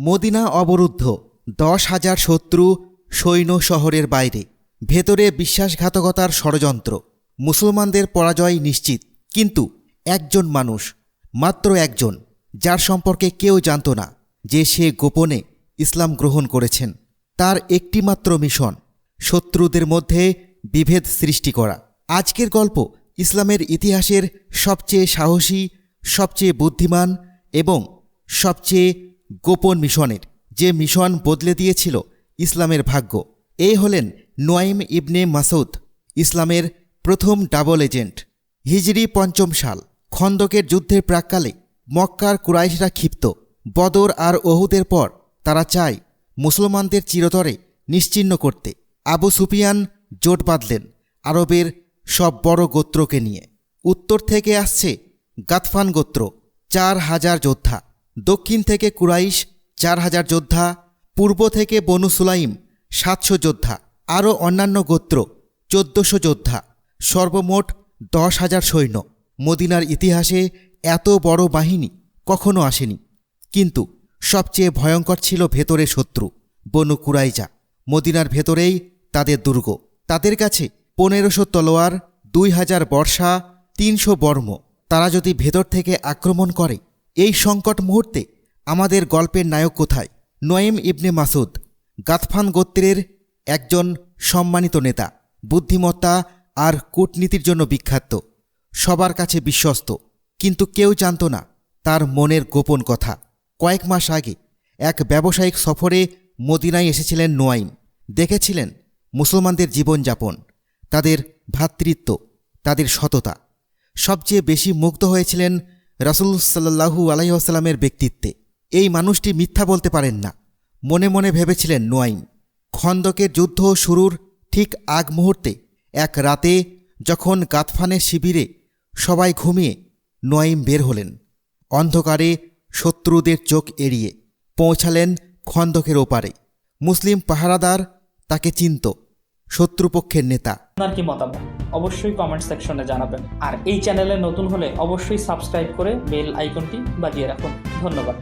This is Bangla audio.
মদিনা অবরুদ্ধ, দশ হাজার শত্রু সৈন্য শহরের বাইরে। ভেতরে বিশ্বাসঘাতকতার ষড়যন্ত্র। মুসলমানদের পরাজয় নিশ্চিত। কিন্তু একজন মানুষ, মাত্র একজন, যার সম্পর্কে কেউ জানত না যে সে গোপনে ইসলাম গ্রহণ করেছেন। তার একটিমাত্র মিশন, শত্রুদের মধ্যে বিভেদ সৃষ্টি করা। আজকের গল্প ইসলামের ইতিহাসের সবচেয়ে সাহসী, সবচেয়ে বুদ্ধিমান এবং সবচেয়ে গোপন মিশনের যে মিশন বদলে দিয়েছিল ইসলামের ভাগ্য এই হলেন নোয়াইম ইবনে মাসুদ ইসলামের প্রথম ডাবল এজেন্ট। হিজরি পঞ্চম সাল, খন্দকের যুদ্ধের প্রাককালে মক্কার কুরাইশরা ক্ষিপ্ত। বদর আর ওহুদের পর তারা চায় মুসলমানদের চিরতরে নিশ্চিহ্ন করতে। আবু সুফিয়ান জোট বাঁধলেন, আরবের সব বড় গোত্রকে নিয়ে। উত্তর থেকে আসছে গাতফান গোত্র, চার হাজার যোদ্ধা। দক্ষিণ থেকে কুরাইশ, চার হাজার যোদ্ধা। পূর্ব থেকে বনু সুলাইম, সাতশো যোদ্ধা। আরও অন্যান্য গোত্র, চোদ্দশো যোদ্ধা। সর্বমোট দশ হাজার সৈন্য। মদিনার ইতিহাসে এত বড় বাহিনী কখনো আসেনি। কিন্তু সবচেয়ে ভয়ঙ্কর ছিল ভেতরে শত্রু, বনু কুরাইজা। মদিনার ভেতরেই তাদের দুর্গ। তাদের কাছে পনেরোশো তলোয়ার, দুই হাজার বর্ষা, তিনশো বর্ম। তারা যদি ভেতর থেকে আক্রমণ করে, এই সংকট মুহূর্তে আমাদের গল্পের নায়ক কোথায়? নয়েম ইবনে মাসুদ, গাতফান গোত্রের একজন সম্মানিত নেতা, বুদ্ধিমত্তা আর কূটনীতির জন্য বিখ্যাত, সবার কাছে বিশ্বস্ত, কিন্তু কেউ জানত না তার মনের গোপন কথা। কয়েক মাস আগে এক ব্যবসায়িক সফরে মদিনায় এসেছিলেন নোয়াইম দেখেছিলেন মুসলমানদের জীবনযাপন। তাদের ভ্রাতৃত্ব, তাদের সততা। সবচেয়ে বেশি মুগ্ধ হয়েছিলেন রাসুল সাল্লাহু আলাইসাল্লামের ব্যক্তিত্বে। এই মানুষটি মিথ্যা বলতে পারেন না। মনে মনে ভেবেছিলেন নোয়াইম খন্দকের যুদ্ধ শুরুর ঠিক আগ মুহূর্তে, এক রাতে যখন গাতফানের শিবিরে সবাই ঘুমিয়ে নোয়াইম বের হলেন। অন্ধকারে শত্রুদের চোখ এড়িয়ে পৌঁছালেন খন্দকের ওপারে। মুসলিম পাহারাদার তাকে চিনত, শত্রুপক্ষের নেতা। আপনার কি মতামত? অবশ্যই কমেন্ট সেকশনে জানাবেন। আর এই চ্যানেলে নতুন হলে অবশ্যই সাবস্ক্রাইব করে বেল আইকনটি বাজিয়ে রাখুন। ধন্যবাদ।